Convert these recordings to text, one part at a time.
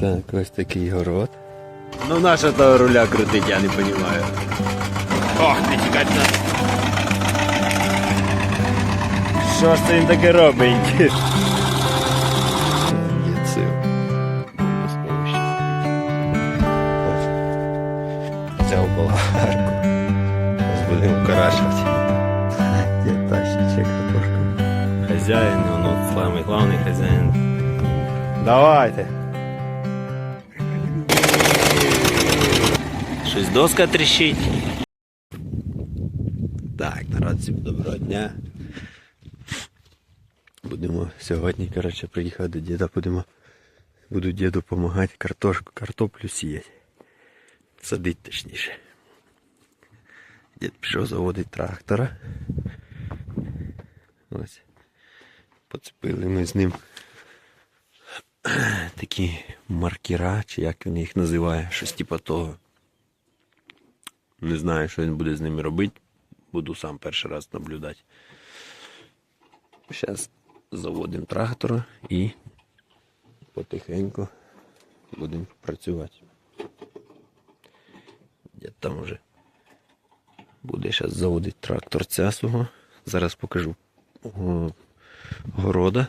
Так, ось такий город. Ну наша того руля крутить, я не розумію. Ох, не тікать на. Що ж це він таке робить? Взяв болгарку. Будемо карашувати. Тащить ще картошку. Хазяїн, ну, самий главний хазяїн. Давайте. Щось доска тріщить. Так, народ, всім доброго дня. Будемо сьогодні, коротше, приїхав до діда, будемо буду діду допомагати картошку, картоплю сіяти. Садити точніше. Дід пішов заводити трактора. Ось. Поцепили ми з ним такі маркера, чи як він їх називає, щось типу того. Не знаю, що він буде з ними робити. Буду сам перший раз наблюдати. Зараз заводимо трактора і потихеньку будемо працювати. Я там вже буде зараз заводити трактор цясого. Зараз покажу города.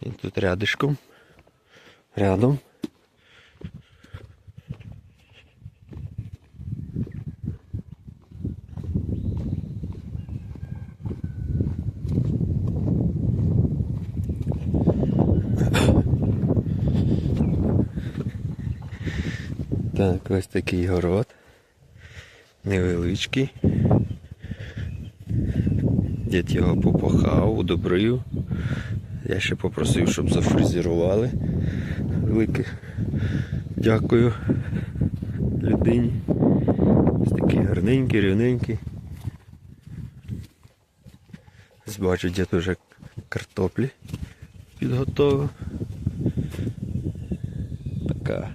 І тут рядишком. Рядом. Так, ось такий город. Невеличкий. Дід його попахав, удобрив. Я ще попросив, щоб зафрезерували. Велике дякую людині. Ось такий гарненький, рівненький. Бачу, дід вже картоплі підготовив. Така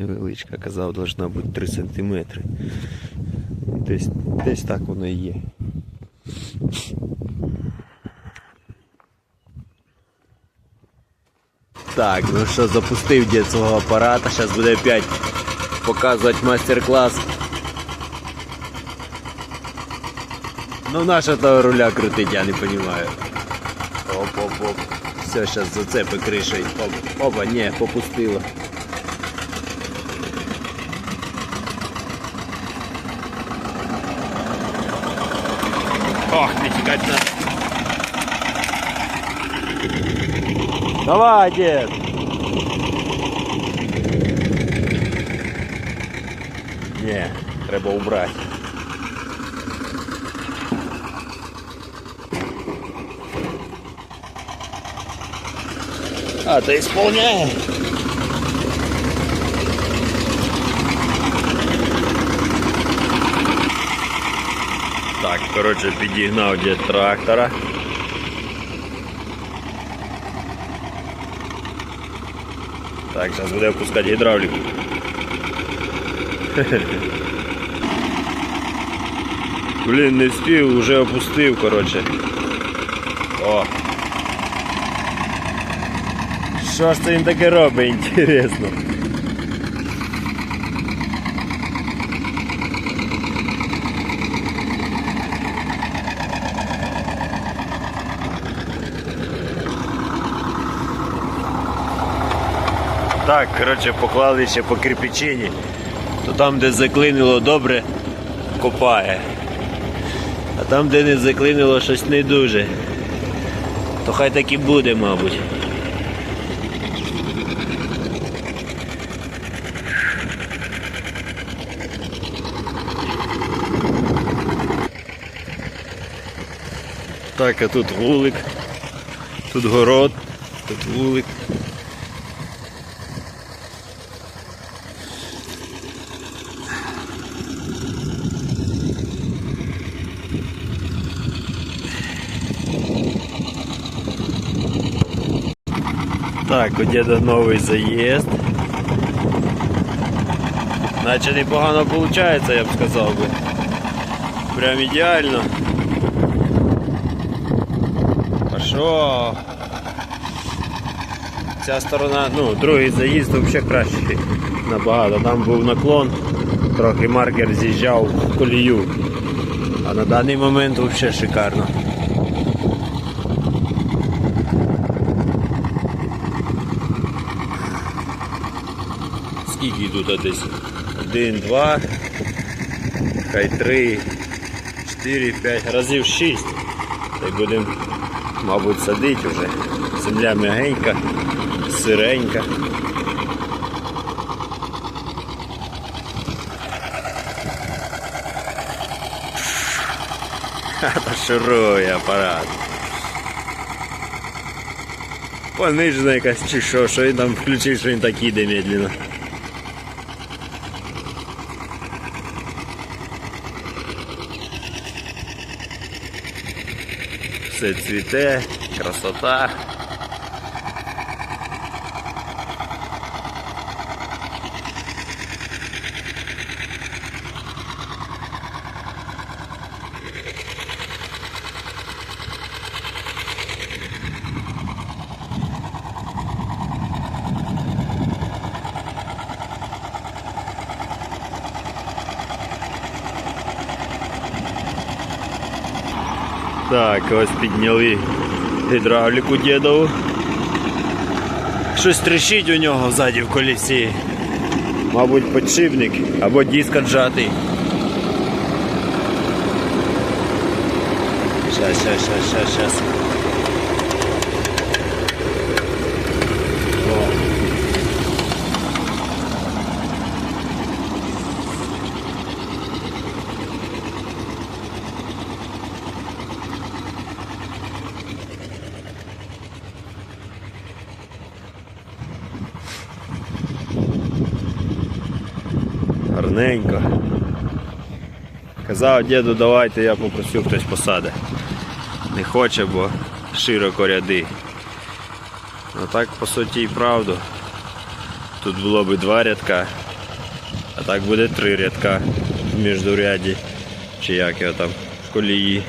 невеличка, казав, должна бути 3 см. Десь, десь так воно і є. Так, ну що, запустив дід свого апарата, зараз буде опять показувати майстер-клас. Ну наша того руля крутить, я не розумію. Оп-оп-оп. Все, зараз зацепи кришей. Оп, опа, ні, попустило. Ох, не тікать на. Давай, дед! Ні, треба убрати. А, ты исполняй. Так, коротше, підігнав дід трактора. Так, зараз буде опускати гідравліку. Блін, не встиг, вже опустив, коротше. О. Що ж це він таке робить, інтересно. Так, коротше, поклали ще по кирпичині, то там, де заклинило добре, копає. А там, де не заклинило щось не дуже, то хай так і буде, мабуть. Так, а тут вулик, тут город, тут вулик. У діда новий заїзд. Наче непогано виходить, я б сказав би. Прям ідеально. Що? ця сторона, ну, другий заїзд взагалі кращий набагато. Там був наклон, трохи маркер з'їжджав в колію. А на даний момент взагалі шикарно. Скільки тут десь? Один, два, хай три, чотири, п'ять, разів шість. Та й будемо, мабуть, садити вже. Земля м'ягенька, сиренька. Та шурує апарат. Понижена якась чи що, що він там включив, що він так іде медленно. Все цвіте, красота. Так, ось підняли гідравліку дідову. Щось трещить у нього ззаді в колісі. Мабуть, подшипник або диск отжатий. Щас, щас, щас, щас, щас. О. Гарненько. Казав діду, давайте я попросив хтось посаде. Не хоче, бо широко ряди. Ну так по суті і правду. Тут було би два рядка, а так буде три рядка в міждуряді. Чи як його там в колії.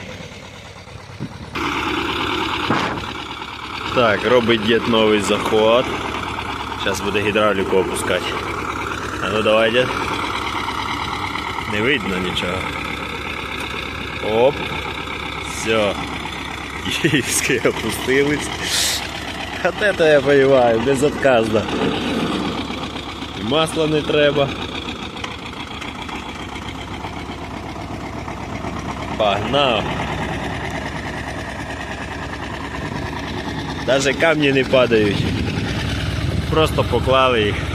Так, робить дід новий заход. Зараз буде гідравліку опускати. А ну давай, дід. Не видно нічого. Оп. Все. Євські опустились. От это я понимаю, безотказно. І масла не треба. Погнав. Даже камні не падають. Просто поклали їх.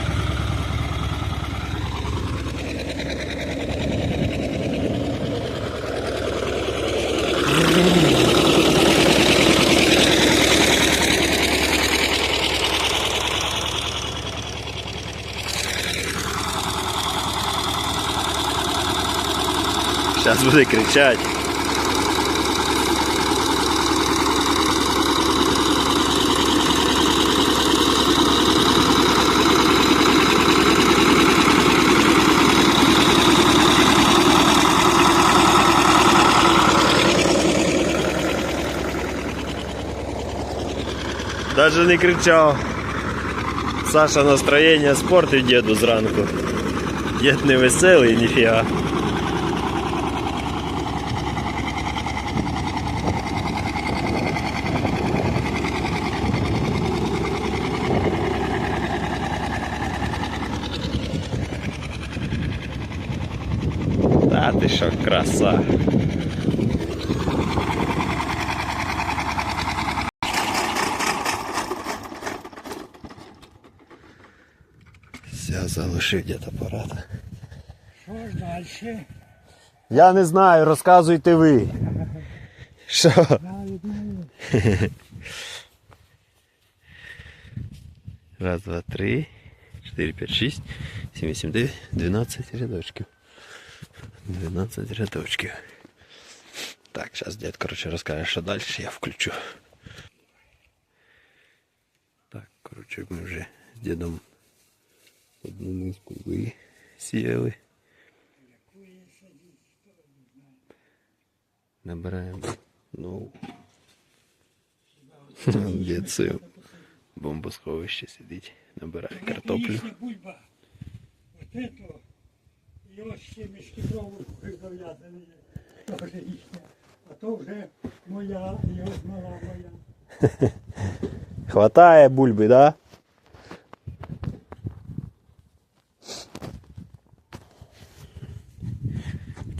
Зараз буде кричати. Даже не кричав. Саша настроєння спортив діду зранку. Дід не веселий, ніфіга. Та ти що, краса. Все, залишив дід апарат. Що ж далі? Я не знаю, розказуйте ви. Що? Раз, два, три, чотири, п'ять, шість, сім, вісім, дев'ять, дванадцять рядочків. Дванадцять рядочків. Так, зараз дід, коротше, розкаже, що далі я включу. Так, коротше, ми вже з дідом одну миску висіяли. Набираємо нову. Дід сив. бомбосховище сидить, набирає картоплю. Їхня бульба. Вот это. І ось ще мішки проволокою зав'язані. Тоже їхня. А то вже моя, і ось мала моя. Хватає бульби, да?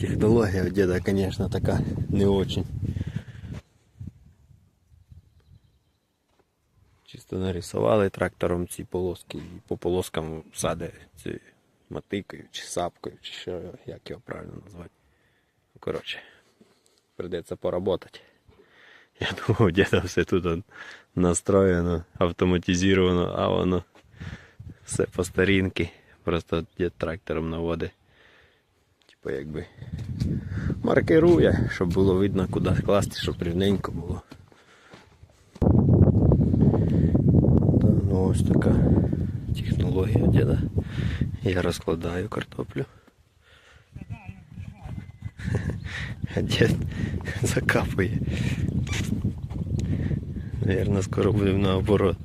Технология у деда, конечно, такая не очень. Чисто нарисували трактором ці полоски і по полоскам саде ці мотикою чи сапкою, чи що, як його правильно назвати. Ну, Коротше, придеться поработати. Я думав, діда все тут настроєно, автоматизовано, а воно все по старінки. Просто дід трактором наводить. Типу якби маркирує, щоб було видно, куди класти, щоб рівненько було. Ну ось така технологія діда. Я розкладаю картоплю. А дід закапує. Наверно, скоро будемо наоборот.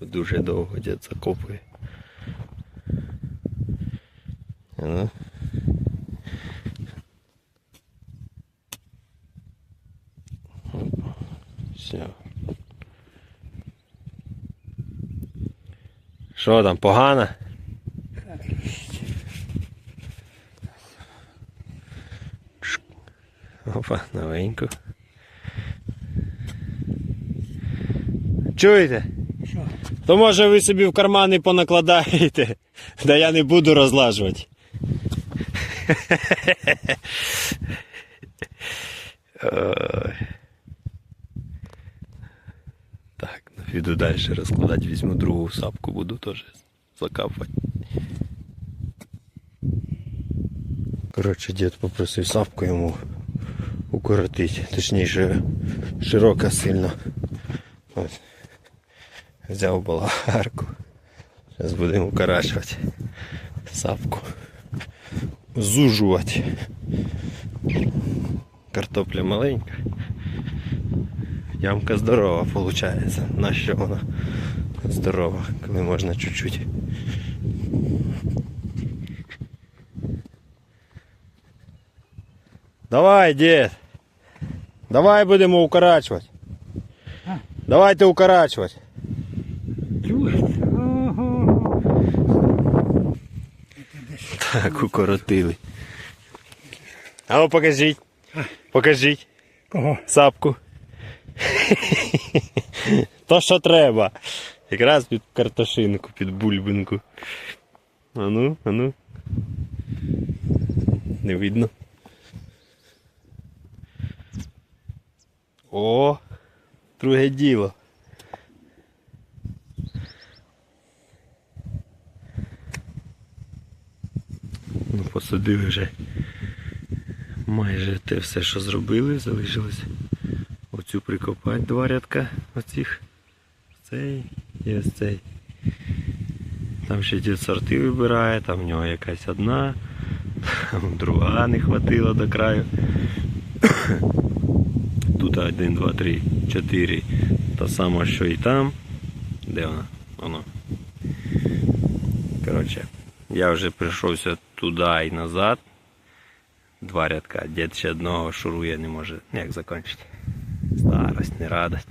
Дуже довго дід закопує. Що там, погано? Опа, новенько. Чуєте? Що? То може ви собі в кармани понакладаєте, да я не буду розлажувати. Ой. Так, ну піду далі розкладати, візьму другу сапку, буду теж закапувати. Коротше, дід попросив сапку йому укоротити, точніше, широка сильно. Взяв балагарку. Зараз будемо укорачувати сапку. Зужувати. Картопля маленька. Ямка здорова виходить. На що вона здорова, коли можна чуть-чуть. Давай, дід. Давай будемо укорачувати. А? Давайте укорачувати. Чуєш? Ого. Так, укоротили. А ну покажіть. Покажіть Кого? сапку. То, що треба. Якраз під картошинку, під бульбинку. Ану, ану. Не видно. О, друге діло. Ну, посадили вже майже те все, що зробили, залишилось оцю прикопати два рядка оцих. Цей і ось цей. Там ще ті сорти вибирає, там в нього якась одна, там друга не хватило до краю. Тут один, два, три, чотири. Та сама, що і там. Де вона? Воно. Коротше, я вже прийшовся туди і назад. Два рядка. Дід ще одного шурує, не може ніяк закінчити. Старость, не радость.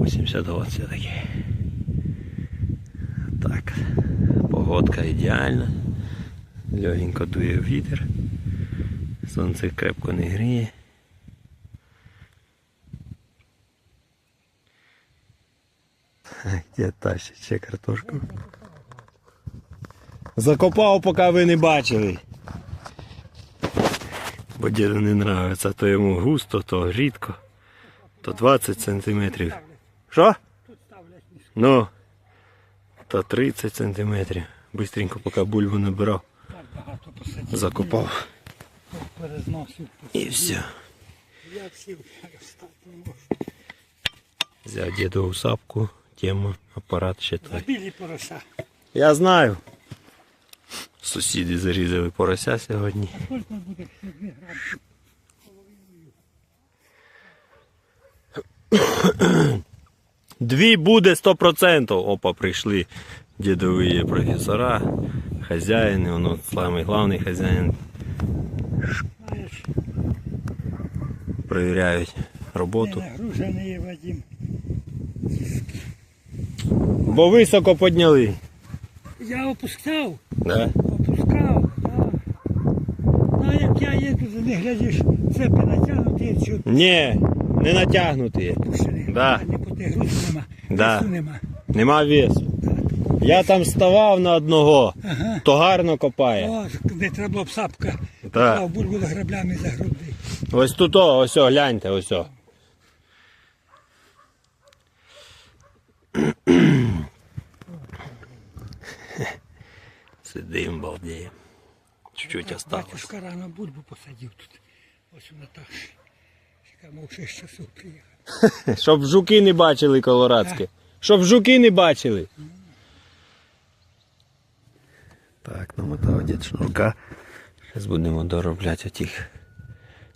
80 год все-таки. Так. Погодка ідеальна. Легенько дує вітер. Сонце крепко не гріє. Дід тащить ще картошку. Закопав, поки ви не бачили. Бо діду не нравиться, то йому густо, то рідко, то 20 сантиметрів. Що? Ну, то 30 сантиметрів. Бистренько, поки бульбу набирав, закопав. І все. Взяв дідову сапку, тему, апарат ще той. Я знаю. Сусіди зарізали порося сьогодні. Скільки буде ще 2? Дві буде 100%. Опа, прийшли дідові професора, хазяїни, воно самий головний хазяїн. Знаєш, Перевіряють роботу. нагружений Вадим. Бо високо підняли. Я опускав, Да? А як я їду, то не глядиш, цепи натягнуті, чи Ні, не натягнуті. опущені. Да. Не по тих груз нема. Да. Весу нема. Нема весу. Я там ставав на одного, Ага. то гарно копає. О, де треба було б сапка. Так. Бульбу до граблями за груди. Ось тут, о, ось, о, гляньте, ось. о. Сидим, балдеємо. Чуть-чуть осталось. Батюшка рано бульбу посадив тут. Ось у Наташі. Чекав, мов 6 часов приїхав. Щоб жуки не бачили колорадське. Щоб жуки не бачили. Так, намотав дід шнурка. Зараз будемо доробляти отих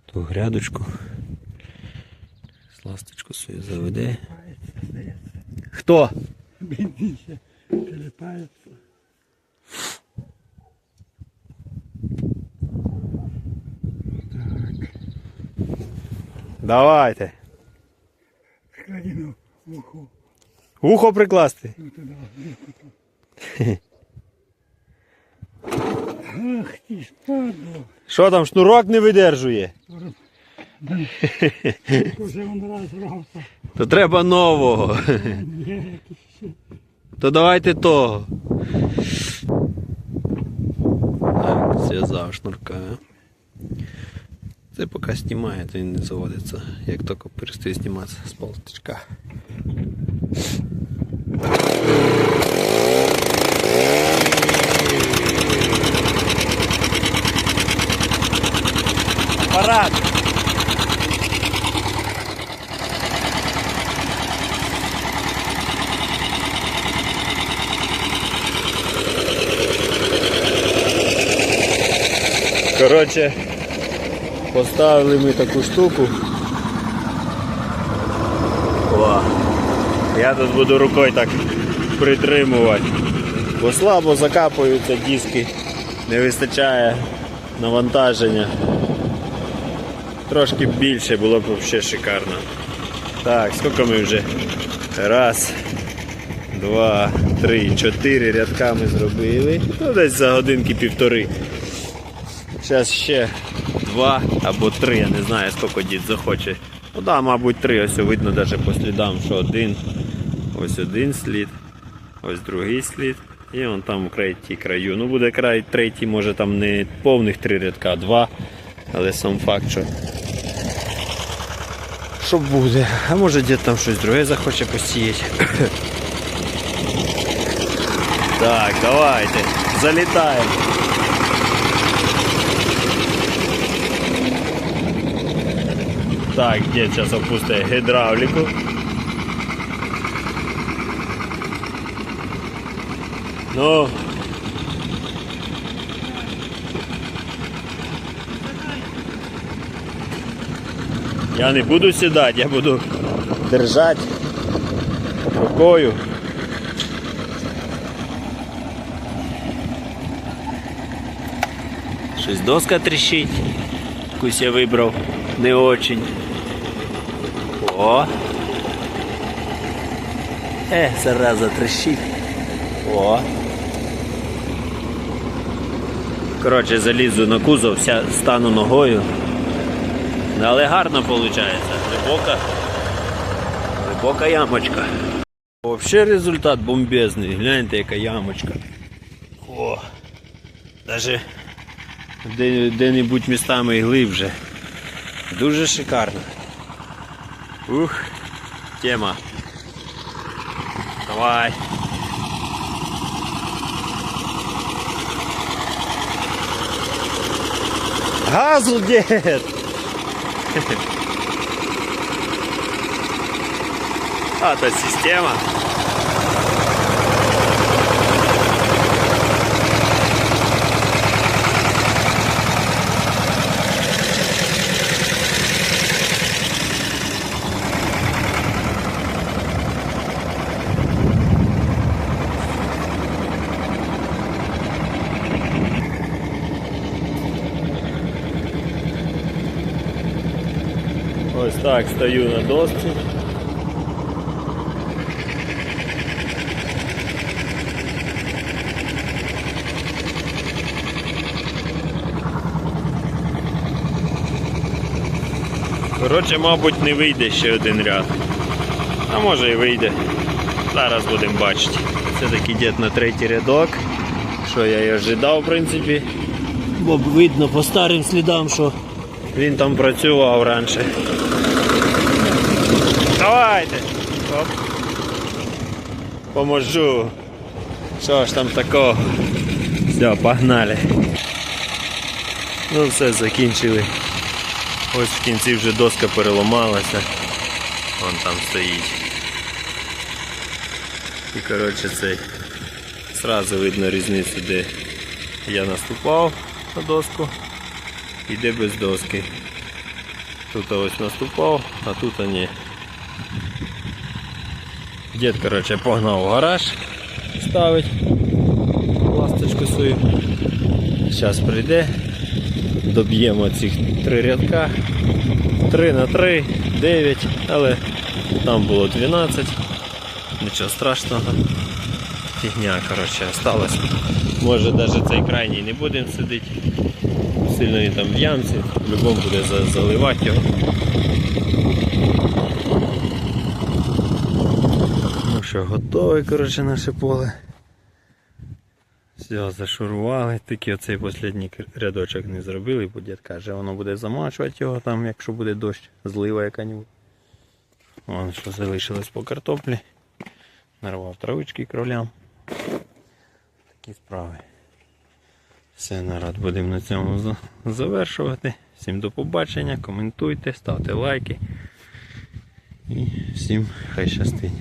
ту грядочку. Ласточку свою заведе. Хто? Бензин ще телепається. Так, Давайте. в уху. Ухо прикласти. Ну туди. Ах ти ж падло. Що там, шнурок не видержує? Уже він розрався. То треба нового. То давайте того. зв'язав шнурка. Це поки знімає, то він не заводиться. Як тільки перестає зніматися з полтичка. Апарат! Коротше, поставили ми таку штуку. О, я тут буду рукою так притримувати. Бо слабо закапуються диски, не вистачає навантаження. Трошки більше було б взагалі шикарно. Так, скільки ми вже? Раз, два, три, чотири рядка ми зробили. Ну, десь за годинки півтори. Зараз ще два або три, я не знаю, скільки дід захоче. Ну да, мабуть, три. Ось видно навіть по слідам, що один. Ось один слід, ось другий слід. І он там в третій краю. Ну буде край третій, може там не повних три рядка, а два. Але сам факт, що. Що буде? А може дід там щось друге захоче посіяти. Так, давайте. Залітаємо. Так, дід зараз опустить гідравліку. Ну. Я не буду сідати, я буду держати рукою. Щось доска тріщить. Якусь я вибрав не очень. О. Е, зараза трещить. О. Коротше, залізу на кузов, вся стану ногою. Але гарно виходить. Глибока. Глибока ямочка. Взагалі результат бомбезний. Гляньте, яка ямочка. О. Де, де-небудь містами і глибже. Дуже шикарно. Ух, тема. Давай. Газу, дед! А, то система. Так стою на досці. Коротше, мабуть, не вийде ще один ряд. А може і вийде. Зараз будемо бачити. Це такий дід на третій рядок. Що я і ожидав, в принципі. Бо видно по старим слідам, що він там працював раніше. Давайте! Оп. Поможу. Що ж там такого? Все, погнали. Ну все, закінчили. Ось в кінці вже доска переламалася. Вон там стоїть. І коротше цей. Сразу видно різницю, де я наступав на доску і де без доски. Тут ось наступав, а тут ні. Дід, коротше, погнав в гараж ставить ласточку свою. Зараз прийде, доб'ємо цих три рядка. 3 на 3, 9, але там було 12. Нічого страшного. Фігня, коротше, осталось. Може навіть цей крайній не будемо сидіти. Сильно він там в ямці, в-любому буде заливати його. Що, готове, коротше, наше поле. Все, зашурували, тільки оцей останній рядочок не зробили, бо дід каже, воно буде замачувати його там, якщо буде дощ, злива яка-небудь. Вон що залишилось по картоплі. Нарвав травички кролям. Такі справи. Все, народ, будемо на цьому завершувати. Всім до побачення, коментуйте, ставте лайки. І всім хай щастить.